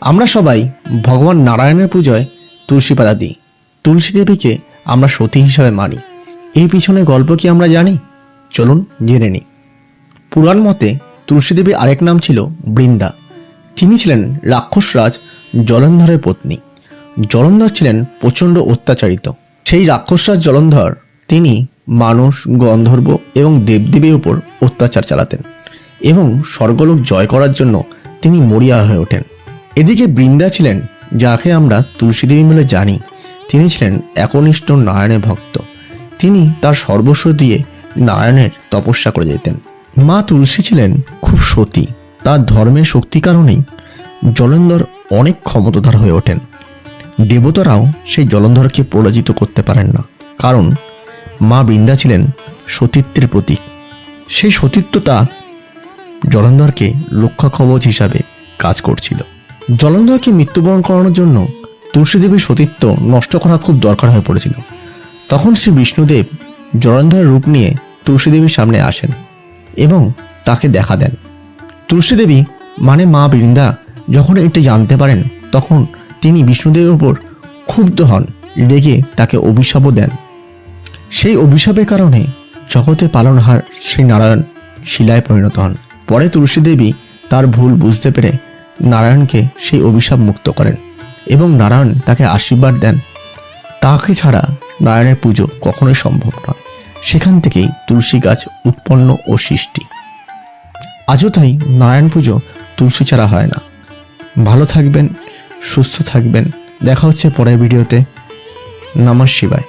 আমরা সবাই ভগবান নারায়ণের পুজোয় তুলসী পাতা দিই। তুলসী দেবীকে আমরা সতী হিসাবে মানি। এর পিছনে গল্প কি আমরা জানি? চলুন জেনে নিই। পুরাণ মতে তুলসী দেবীর আরেক নাম ছিল বৃন্দা। তিনি ছিলেন রাক্ষসরাজ জলন্ধরের পত্নী। জলন্ধর ছিলেন প্রচণ্ড অত্যাচারিত। সেই রাক্ষসরাজ জলন্ধর তিনি মানুষ, গন্ধর্ব এবং দেবদেবীর উপর অত্যাচার চালাতেন এবং স্বর্গলোক জয় করার জন্য তিনি মরিয়া হয়ে ওঠেন। এদিকে বৃন্দা ছিলেন, যাকে আমরা তুলসীদেবী বলে জানি। তিনি ছিলেন একনিষ্ঠ নারায়ণের ভক্ত। তিনি তার সর্বস্ব দিয়ে নারায়ণের তপস্যা করে যেতেন। মা তুলসী ছিলেন খুব সতী। তার ধর্মের শক্তি কারণেই জলন্ধর অনেক ক্ষমতাধর হয়ে ওঠেন। দেবতারাও সেই জলন্ধরকে পরাজিত করতে পারেন না। কারণ মা বৃন্দা ছিলেন সতীত্বের প্রতীক। সেই সতীত্বতা জলন্ধরকে রক্ষা কবচ হিসাবে কাজ করছিল। জলন্ধরকে মৃত্যুবরণ করানোর জন্য তুলসীদেবীর সতীত্ব নষ্ট করা খুব দরকার হয়ে পড়েছিল। তখন শ্রী বিষ্ণুদেব জলন্ধরের রূপ নিয়ে তুলসীদেবীর সামনে আসেন এবং তাকে দেখা দেন। তুলসীদেবী মানে মা বৃন্দা, যখন এটি জানতে পারেন, তখন তিনি বিষ্ণুদেবের উপর ক্ষুব্ধ হন, রেগে তাকে অভিশাপও দেন। সেই অভিশাপের কারণে জগতে পালনহার শ্রীনারায়ণ শিলায় পরিণত হন। পরে তুলসী দেবী তার ভুল বুঝতে পেরে নারায়ণকে সেই অভিশাপ মুক্ত করেন এবং নারায়ণ তাকে আশীর্বাদ দেন। তাকে ছাড়া নারায়ণের পুজো কখনোই সম্ভব নয়। সেখান থেকেই তুলসী গাছ উৎপন্ন ও সৃষ্টি। আজও তাই নারায়ণ পুজো তুলসী ছাড়া হয় না। ভালো থাকবেন, সুস্থ থাকবেন। দেখা হচ্ছে পরের ভিডিওতে। নমঃ শিবায়।